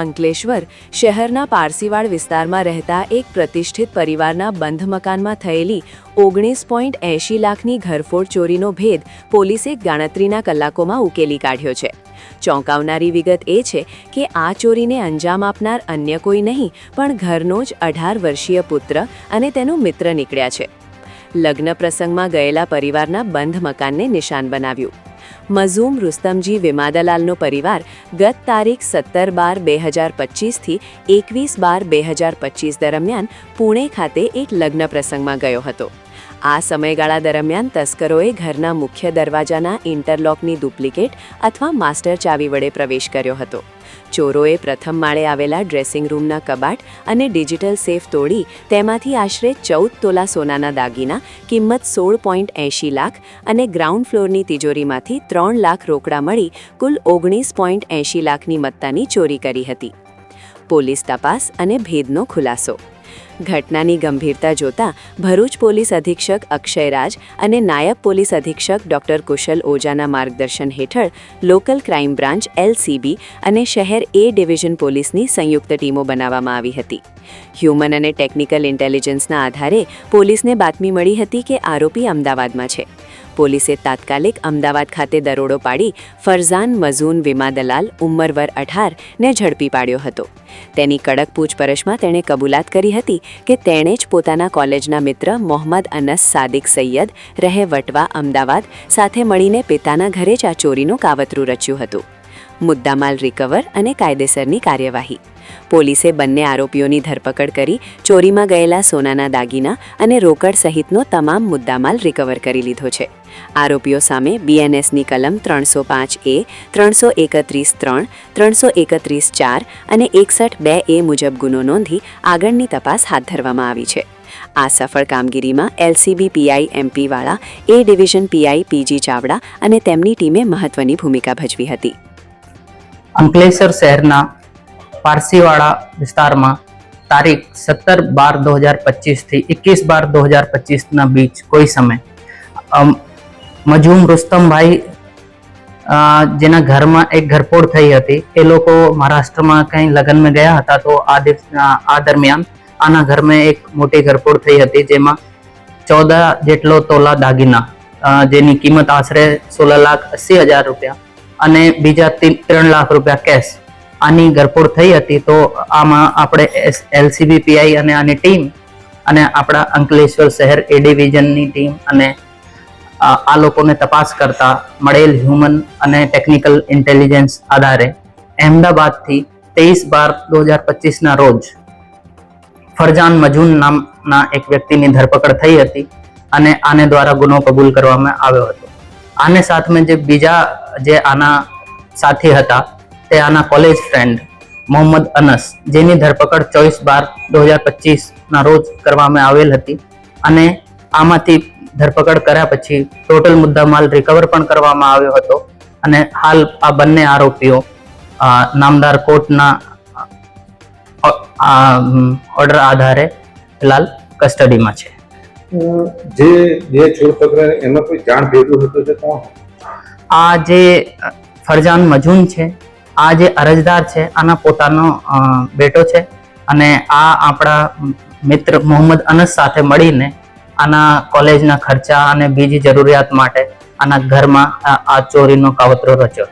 અંકલેશ્વર શહેરના પારસીવાડ વિસ્તારમાં રહેતા એક પ્રતિષ્ઠિત પરિવારના બંધ મકાનમાં થયેલી ઓગણીસ પોઈન્ટ એંશી લાખની ઘરફોડ ચોરીનો ભેદ પોલીસે ગણતરીના કલાકોમાં ઉકેલી કાઢ્યો છે. ચોંકાવનારી વિગત એ છે કે આ ચોરીને અંજામ આપનાર અન્ય કોઈ નહીં, પણ ઘરનો જ અઢાર વર્ષીય પુત્ર અને તેનો મિત્ર નીકળ્યા છે. લગ્ન પ્રસંગમાં ગયેલા પરિવારના બંધ મકાનને નિશાન બનાવ્યું. મઝૂમ રુસ્તમજી વિમાદલાલનો પરિવાર ગત તારીખ સત્તર બાર બે હજાર પચીસથી એકવીસ બાર બે હજાર પચીસ દરમિયાન પુણે ખાતે એક લગ્ન પ્રસંગમાં ગયો હતો. આ સમયગાળા દરમિયાન તસ્કરોએ ઘરના મુખ્ય દરવાજાના ઇન્ટરલોકની ડુપ્લિકેટ અથવા માસ્ટર ચાવી વડે પ્રવેશ કર્યો હતો. ચોરોએ પ્રથમ માળે આવેલા ડ્રેસિંગ રૂમના કબાટ અને ડિજિટલ સેફ તોડી તેમાંથી આશરે ચૌદ તોલા સોનાના દાગીના, કિંમત સોળ પોઈન્ટ એંશી લાખ અને ગ્રાઉન્ડ ફ્લોરની તિજોરીમાંથી ત્રણ લાખ રોકડા મળી કુલ ઓગણીસ પોઈન્ટ એંશી લાખની મત્તાની ચોરી કરી હતી. પોલીસ તપાસ અને ભેદનો ખુલાસો ઘટનાની ગંભીરતા જોતા ભરૂચ પોલીસ અધિક્ષક અક્ષયરાજ અને નાયબ પોલીસ અધિક્ષક ડોક્ટર કુશલ ઓજાના માર્ગદર્શન હેઠળ લોકલ ક્રાઇમ બ્રાન્ચ એલસીબી અને શહેર એ ડિવિઝન પોલીસની સંયુક્ત ટીમો બનાવવામાં આવી હતી. હ્યુમન અને ટેકનિકલ ઇન્ટેલિજન્સના આધારે પોલીસને બાતમી મળી હતી કે આરોપી અમદાવાદમાં છે. પોલીસે તાત્કાલિક અમદાવાદ ખાતે દરોડો પાડી ફરઝાન મઝૂન વિમા દલાલ ઉંમરવર અઢારને ઝડપી પાડ્યો હતો. તેની કડક પૂછપરછમાં તેણે કબૂલાત કરી હતી કે તેણે જ પોતાના કોલેજના મિત્ર મોહમ્મદ અનસ સાદિક સૈયદ રહે વટવા અમદાવાદ સાથે મળીને પિતાના ઘરે જ આ ચોરીનું કાવતરું રચ્યું હતું. મુદ્દામાલ રિકવર અને કાયદેસરની કાર્યવાહી. પોલીસે બંને આરોપીઓની ધરપકડ કરી ચોરીમાં ગયેલા સોનાના દાગીના અને રોકડ સહિતનો તમામ મુદ્દામાલ રિકવર કરી લીધો છે. આરોપીઓ સામે બીએનએસની કલમ ત્રણસો પાંચ એ, ત્રણસો એકત્રીસ ત્રણ, ત્રણસો એકત્રીસ ચાર અને એકસઠ બે એ મુજબ ગુનો નોંધી આગળની તપાસ હાથ ધરવામાં આવી છે. આ સફળ કામગીરીમાં LCB PI એમપીવાળા A division PI PG Chavda અને તેમની ટીમે મહત્વની ભૂમિકા ભજવી હતી. અંકલેશ્વર શહેરના પારસીવાડા વિસ્તારમાં તારીખ સત્તર બાર દો હજાર પચીસથી એકવીસ બાર દો હજાર પચીસના બીચ કોઈ સમય. મજૂમ રુસ્તમભાઈ જેના ઘરમાં એક ઘરફોડ થઈ હતી, એ લોકો મહારાષ્ટ્રમાં કંઈ લગ્નમાં ગયા હતા તો આ દિવસ આ દરમિયાન આના ઘરમાં એક મોટી ઘરફોડ થઈ હતી જેમાં ચૌદ જેટલો તોલા દાગીના જેની કિંમત આશરે સોળ લાખ અસી હજાર રૂપિયા અને બીજા ત્રણ લાખ રૂપિયા કેશ આની ગરફોડ થઈ હતી તો આમાં આપણે એલસીબી પીઆઈ અને આની ટીમ અને આપણા અંકલેશ્વર શહેર એ ડિવિઝનની ટીમ અને આ લોકોને તપાસ કરતા મળેલ હ્યુમન અને ટેકનિકલ ઇન્ટેલિજન્સ આધારે અહેમદાબાદથી તેવીસ બાર દો હજાર પચીસના રોજ ફરજાન મજૂન નામના એક વ્યક્તિની ધરપકડ થઈ હતી અને આને દ્વારા ગુનો કબૂલ કરવામાં આવ્યો હતો. આને સાથમાં જે બીજા જે આના સાથી હતા, તે આના કોલેજ ફ્રેન્ડ મોહમ્મદ અનસ, જેની ધરપકડ ચોવીસ બાર દો હજાર પચીસના રોજ કરવામાં આવેલ હતી અને આમાંથી ધરપકડ કર્યા પછી ટોટલ મુદ્દામાલ રિકવર પણ કરવામાં આવ્યો હતો અને હાલ આ બંને આરોપીઓ નામદાર કોર્ટના ઓર્ડર આધારે ફિલહાલ કસ્ટડીમાં છે. જે બે છોડ પકડાય, એમાં કોઈ જાણ ભેગું હતું તે કોણ? આ જે ફરજાન મજૂન છે, આ જે અરજદાર છે, આના પોતાનો બેટો છે અને આ આપણા મિત્ર મોહમ્મદ અનસ સાથે મળીને આના કોલેજના ખર્ચા અને બીજી જરૂરિયાત માટે આના ઘરમાં આ ચોરીનો કાવતરો રચ્યો.